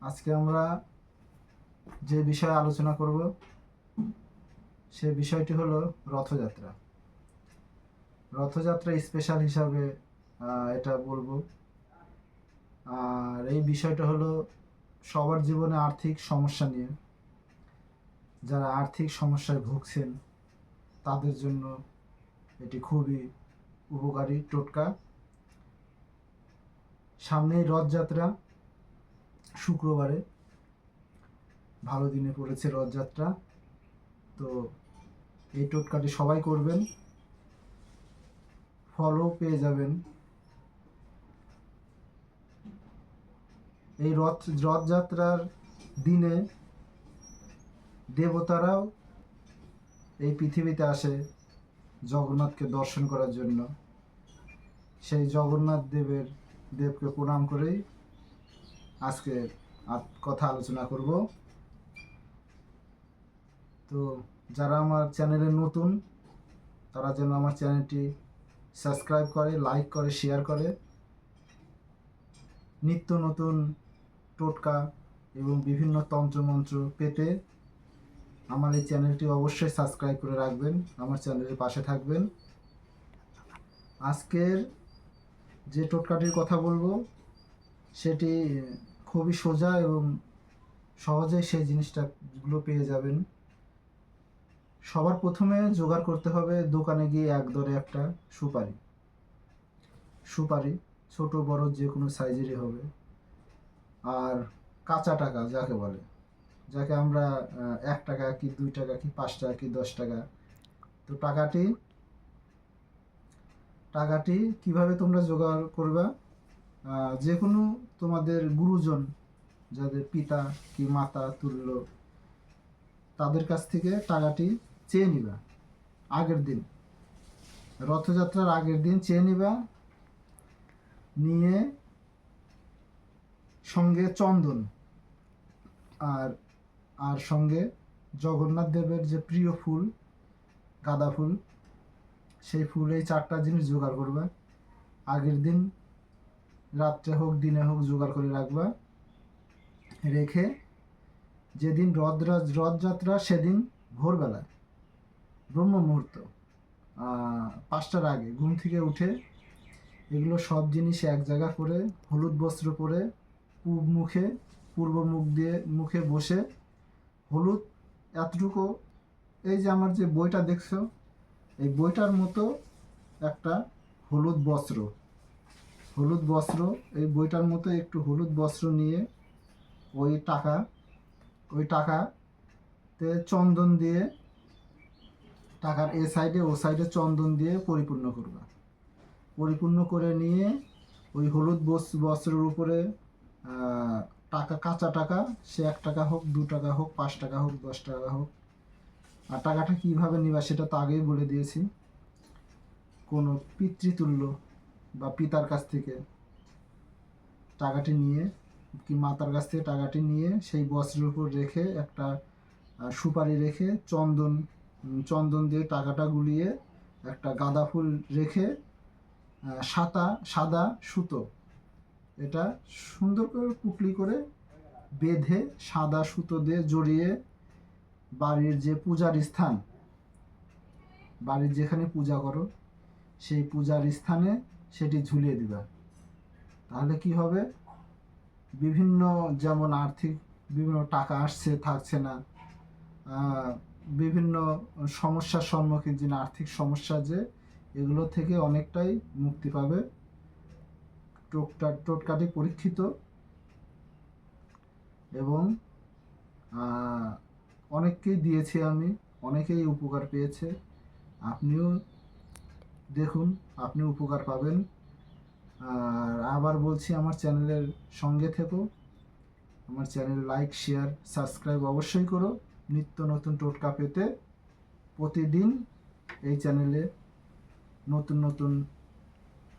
আজকে আমরা যে বিষয়ে আলোচনা করব, সে বিষয়টি হলো রথযাত্রা। রথযাত্রা স্পেশাল হিসাবে এটা বলব। আর এই বিষয়টা হলো সবার জীবনে আর্থিক সমস্যা নিয়ে। যারা আর্থিক সমস্যায় ভুগছেন, তাদের জন্য এটি খুবই উপকারী টোটকা। সামনেই রথযাত্রা। শুক্রবারে। ভালো দিনে পড়েছে রথযাত্রা। তো এই টোটকাটি সবাই করবেন। ফলও পেয়ে যাবেন। এই রথ, রথযাত্রার দিনে দেবতারাও এই পৃথিবীতে আসে জগন্নাথকে দর্শন করার জন্য। সেই জগন্নাথ দেবের, দেবকে প্রণাম করেই আজকে কথা আলোচনা করব। তো যারা আমার চ্যানেলে নতুন, তারা যেন আমার চ্যানেলটি সাবস্ক্রাইব করে, লাইক করে, শেয়ার করে। নিত্য নতুন টোটকা এবং বিভিন্ন তন্ত্রমন্ত্র পেতে আমার এই চ্যানেলটি অবশ্যই সাবস্ক্রাইব করে রাখবেন, আমার চ্যানেলের পাশে থাকবেন। আজকের যে টোটকাটির কথা বলব, সেটি খুবই সোজা এবং সহজেই সেই জিনিসটাগুলো পেয়ে যাবেন। সবার প্রথমে জোগাড় করতে হবে দোকানে গিয়ে এক দরে একটা সুপারি। সুপারি ছোট, বড় যে কোনো সাইজেরই হবে। আর কাঁচা টাকা যাকে বলে, যাকে আমরা এক টাকা কি দুই টাকা কি পাঁচ টাকা কি দশ টাকা। তো টাকাটি টাকাটি কীভাবে তোমরা জোগাড় করবা? যে কোনো তোমাদের গুরুজন, যাদের পিতা কি মাতা তুল্য, তাদের কাছ থেকে টাকাটি চেয়ে নিবা, আগের দিন। রথযাত্রার আগের দিন চেয়ে নিবা, নিয়ে সঙ্গে চন্দন আর আর সঙ্গে জগন্নাথ দেবের যে প্রিয় ফুল, গাঁদা ফুল, সেই ফুল এই চারটা জিনিস জোগাড় করবে। আগের দিন রাত্রে হোক, দিনে হোক জোগাড় করে রাখবা। রেখে যেদিন রথরাজ রথযাত্রা, সেদিন ভোরবেলা, ব্রহ্ম মুহূর্ত পাঁচটার আগে ঘুম থেকে উঠে এগুলো সব জিনিস এক জায়গা করে, হলুদ বস্ত্র পরে, পূব মুখে, পূর্ব মুখ দিয়ে, মুখে বসে, হলুদ এতটুকু। এই যে আমার যে বইটা দেখছ, এই বইটার মতো একটা হলুদ বস্ত্র। হলুদ বস্ত্র, এই বইটার মতো একটু হলুদ বস্ত্র নিয়ে ওই টাকা, ওই টাকাতে চন্দন দিয়ে টাকার এ সাইডে ও সাইডে চন্দন দিয়ে পরিপূর্ণ করবা। পরিপূর্ণ করে নিয়ে ওই হলুদ বস- বস্ত্রের উপরে টাকা, কাঁচা টাকা, সে এক টাকা হোক, দু টাকা হোক, পাঁচ টাকা হোক, দশ টাকা হোক, আর টাকাটা কীভাবে নিবা সেটা তো আগেই বলে দিয়েছি। কোনো পিতৃতুল্য বা পিতার কাছ থেকে টাকাটি নিয়ে কি মাতার কাছ থেকে টাকাটি নিয়ে সেই বস্ত্রের উপর রেখে একটা সুপারি রেখে চন্দন চন্দন দিয়ে টাকাটা গুলিয়ে একটা গাঁদা ফুল রেখে সাদা সাদা সুতো এটা সুন্দর করে পুকলি করে বেঁধে সাদা সুতো দিয়ে জড়িয়ে বাড়ির যে পূজার স্থান, বাড়ির যেখানে পূজা করো, সেই পূজার স্থানে সেটি ঝুলিয়ে দিবা। তাহলে কি হবে? বিভিন্ন যেমন আর্থিক বিভিন্ন টাকা আসছে, থাকছে না বিভিন্ন সমস্যার সম্মুখীন, যিনি আর্থিক সমস্যা যে, এগুলো থেকে অনেকটাই মুক্তি পাবে। টোটকা, টোটকাটি পরীক্ষিত এবং অনেককেই দিয়েছি আমি, অনেকেই উপকার পেয়েছে। আপনিও দেখুন, আপনি উপকার পাবেন। আর আবার বলছি, আমার চ্যানেলের সঙ্গে থেকো। আমার চ্যানেল লাইক, শেয়ার, সাবস্ক্রাইব অবশ্যই করো। নিত্য নতুন টোটকা পেতে প্রতিদিন এই চ্যানেলে নতুন নতুন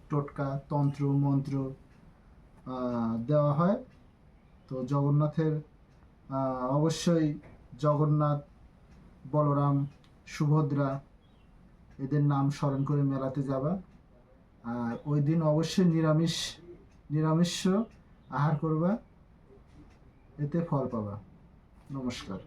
টোটকা, তন্ত্র, মন্ত্র দেওয়া হয়। তো জগন্নাথের অবশ্যই জগন্নাথ, বলরাম, সুভদ্রা এদের নাম স্মরণ করে মেলাতে যাবা। আর ওই দিন অবশ্যই নিরামিষ নিরামিষ আহার করবা। এতে ফল পাবা। নমস্কার।